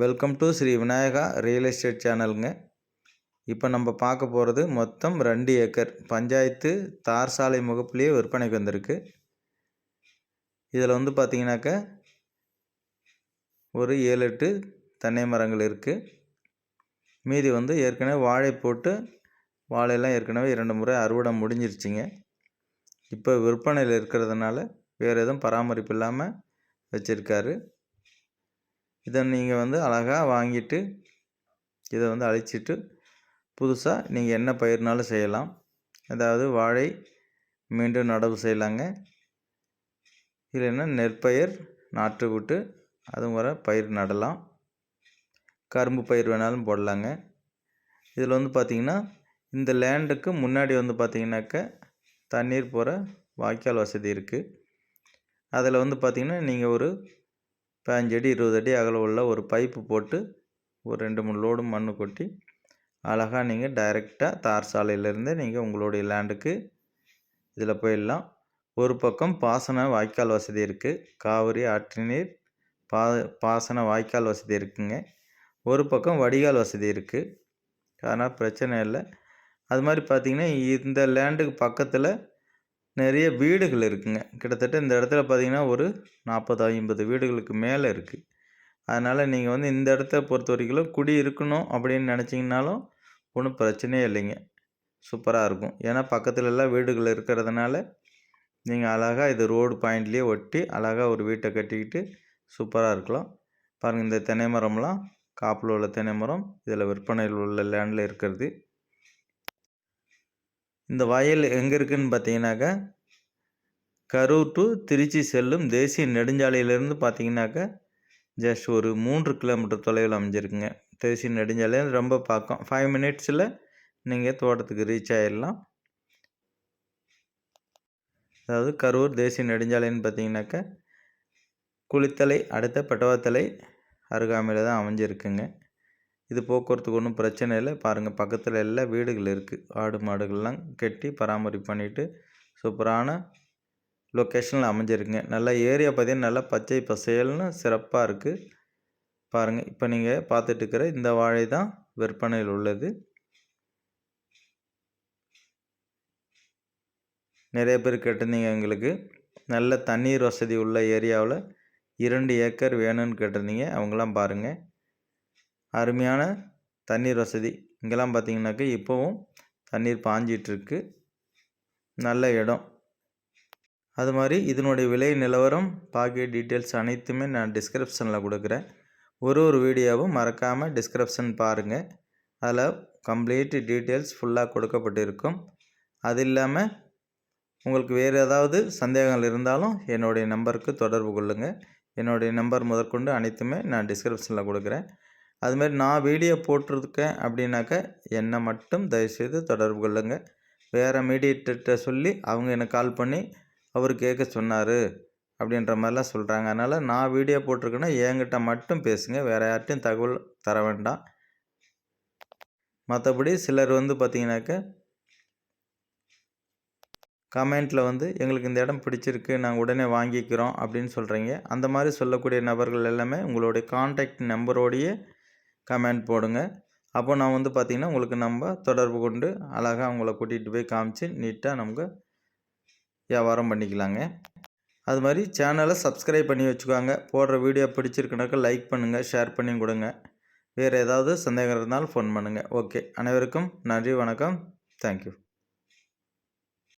Welcome to Sri Vinayaka real estate சேனலுங்க இப்போ நம்ம பார்க்க போகிறது மொத்தம் ரெண்டு ஏக்கர். பஞ்சாயத்து தார் சாலை முகப்புலேயே விற்பனைக்கு வந்திருக்கு. இதில் வந்து பார்த்திங்கனாக்கா ஒரு ஏழு எட்டு தென்னை மரங்கள் இருக்குது மீதி வந்து ஏற்கனவே வாழை போட்டு வாழையெல்லாம் ஏற்கனவே இரண்டு முறை அறுவடை முடிஞ்சிருச்சுங்க. இப்போ விற்பனையில் இருக்கிறதுனால வேறு எதுவும் பராமரிப்பு இல்லாமல் வச்சுருக்காரு. இதை நீங்கள் வந்து அழகாக வாங்கிட்டு இதை வந்து அழிச்சிட்டு புதுசாக நீங்கள் என்ன பயிர்னாலும் செய்யலாம். அதாவது வாழை மீண்டும் நடவு செய்யலாங்க. இல்லைன்னா நெற்பயிர் நாற்று விட்டு அதுவும் வர பயிர் நடலாம். கரும்பு பயிர் வேணாலும் போடலாங்க. இதில் வந்து பார்த்திங்கன்னா இந்த லேண்டுக்கு முன்னாடி வந்து பார்த்திங்கனாக்க தண்ணீர் போகிற வாய்க்கால் வசதி இருக்குது அதில் வந்து பார்த்திங்கன்னா நீங்கள் ஒரு பதினஞ்சடி இருபது அடி அகலம் உள்ள ஒரு பைப்பு போட்டு ஒரு ரெண்டு மூணு லோடு மண் கொட்டி அழகாக நீங்கள் டைரெக்டாக தார் சாலையிலேருந்து நீங்கள் உங்களுடைய லேண்டுக்கு இதில் போயிடலாம். ஒரு பக்கம் பாசன வாய்க்கால் வசதி இருக்குது காவிரி ஆற்று நீர் பா பாசன வாய்க்கால் வசதி இருக்குங்க. ஒரு பக்கம் வடிகால் வசதி இருக்குது அதனால் பிரச்சனை இல்லை. அது மாதிரி பார்த்திங்கன்னா இந்த லேண்டுக்கு பக்கத்தில் நிறைய வீடுகள் இருக்குங்க. கிட்டத்தட்ட இந்த இடத்துல பார்த்திங்கன்னா ஒரு நாற்பது ஐம்பது வீடுகளுக்கு மேலே இருக்குது அதனால் நீங்கள் வந்து இந்த இடத்த பொறுத்த வரைக்கும் குடி இருக்கணும் அப்படின்னு நினச்சிங்கனாலும் ஒன்றும் பிரச்சனையே இல்லைங்க. சூப்பராக இருக்கும். ஏன்னா பக்கத்துல எல்லாம் வீடுகள் இருக்கிறதுனால நீங்கள் அழகாக இது ரோடு பாயிண்ட்லேயே ஒட்டி அழகாக ஒரு வீட்டை கட்டிக்கிட்டு சூப்பராக இருக்கலாம். பாருங்கள் இந்த தென்னை மரம்லாம் காப்பில் உள்ள தென்னை மரம் இதில் விற்பனையில் உள்ள லேண்டில் இருக்கிறது. இந்த வயல் எங்கே இருக்குதுன்னு பார்த்தீங்கன்னாக்கா கரூர் டு திருச்சி செல்லும் தேசிய நெடுஞ்சாலையிலேருந்து பார்த்தீங்கன்னாக்கா ஜஸ்ட் ஒரு மூன்று கிலோமீட்டர் தொலைவில் அமைஞ்சிருக்குங்க. தேசிய நெடுஞ்சாலை ரொம்ப பக்கம். ஃபைவ் மினிட்ஸில் நீங்கள் தோட்டத்துக்கு ரீச் ஆகிடலாம் அதாவது கரூர் தேசிய நெடுஞ்சாலைன்னு பார்த்தீங்கன்னாக்கா குளித்தலை அடுத்த பட்டவாத்தலை அருகாமையில் தான் அமைஞ்சிருக்குங்க. இது போக்குவரத்துக்கு ஒன்றும் பிரச்சனை இல்லை. பாருங்கள் பக்கத்தில் எல்லாம் வீடுகள் இருக்குது ஆடு மாடுகள்லாம் கட்டி பராமரிப்பு பண்ணிவிட்டு சூப்பரான லொக்கேஷனில் அமைஞ்சிருக்குங்க. நல்லா ஏரியா பார்த்தீங்கன்னா நல்லா பச்சை பசேல்னு சிறப்பாக இருக்குது பாருங்கள் இப்போ நீங்கள் பார்த்துட்டு இருக்கிற இந்த வாழை தான் விற்பனையில் உள்ளது. நிறைய பேர் கேட்டிருந்தீங்க எங்களுக்கு. நல்ல தண்ணீர் வசதி உள்ள ஏரியாவில் இரண்டு ஏக்கர் வேணும்னு கேட்டிருந்தீங்க. அவங்களாம் பாருங்கள் அருமையான தண்ணீர் வசதி. இங்கெல்லாம் பார்த்தீங்கன்னாக்கா இப்போவும் தண்ணீர் பாஞ்சிகிட்ருக்கு நல்ல இடம். அது மாதிரி இதனுடைய விலை நிலவரம் பாக்கிய டீட்டெயில்ஸ் அனைத்துமே நான் டிஸ்கிரிப்ஷனில் கொடுக்குறேன். ஒரு ஒரு வீடியோவும் மறக்காமல் டிஸ்கிரிப்ஷன் பாருங்கள் அதில் கம்ப்ளீட் டீட்டெயில்ஸ் ஃபுல்லாக கொடுக்கப்பட்டிருக்கும். அது இல்லாமல் உங்களுக்கு வேறு ஏதாவது சந்தேகங்கள் இருந்தாலும் என்னுடைய நம்பருக்கு தொடர்பு கொள்ளுங்கள் என்னுடைய நம்பர் முதற்கொண்டு அனைத்துமே நான் டிஸ்கிரிப்ஷனில் கொடுக்குறேன். அதுமாரி நான் வீடியோ போட்டிருக்கேன் அப்படின்னாக்கா என்னை மட்டும் தயவுசெய்து தொடர்பு கொள்ளுங்கள் வேறு மீடியேட்டர்கிட்ட சொல்லி அவங்க எனக்கு கால் பண்ணி அவர் கேட்க சொன்னார் அப்படின்ற மாதிரிலாம் சொல்கிறாங்க அதனால் நான் வீடியோ போட்டிருக்கேன்னா என்கிட்ட மட்டும் பேசுங்க. வேறு யார்ட்டையும் தகவல் தர வேண்டாம். மற்றபடி சிலர் வந்து பார்த்திங்கனாக்க கமெண்ட்டில் வந்து எங்களுக்கு இந்த இடம் பிடிச்சிருக்கு நாங்கள் உடனே வாங்கிக்கிறோம் அப்படின்னு சொல்கிறீங்க அந்த மாதிரி சொல்லக்கூடிய நபர்கள் எல்லாமே உங்களுடைய கான்டாக்ட் நம்பரோடையே கமெண்ட் போடுங்க. அப்போ நான் வந்து பார்த்திங்கன்னா உங்களுக்கு நம்ம தொடர்பு கொண்டு அழகாக அவங்கள கூட்டிகிட்டு போய் காமிச்சு நீட்டாக நமக்கு வியாபாரம் பண்ணிக்கலாங்க. அது மாதிரி சேனலை சப்ஸ்கிரைப் பண்ணி வச்சுக்கோங்க. போடுற வீடியோ பிடிச்சிருக்குனாக்கா லைக் பண்ணுங்கள் ஷேர் பண்ணி கொடுங்க. வேறு ஏதாவது சந்தேகம் இருந்தாலும் ஃபோன் பண்ணுங்கள் ஓகே. அனைவருக்கும் நன்றி வணக்கம். தேங்க்யூ.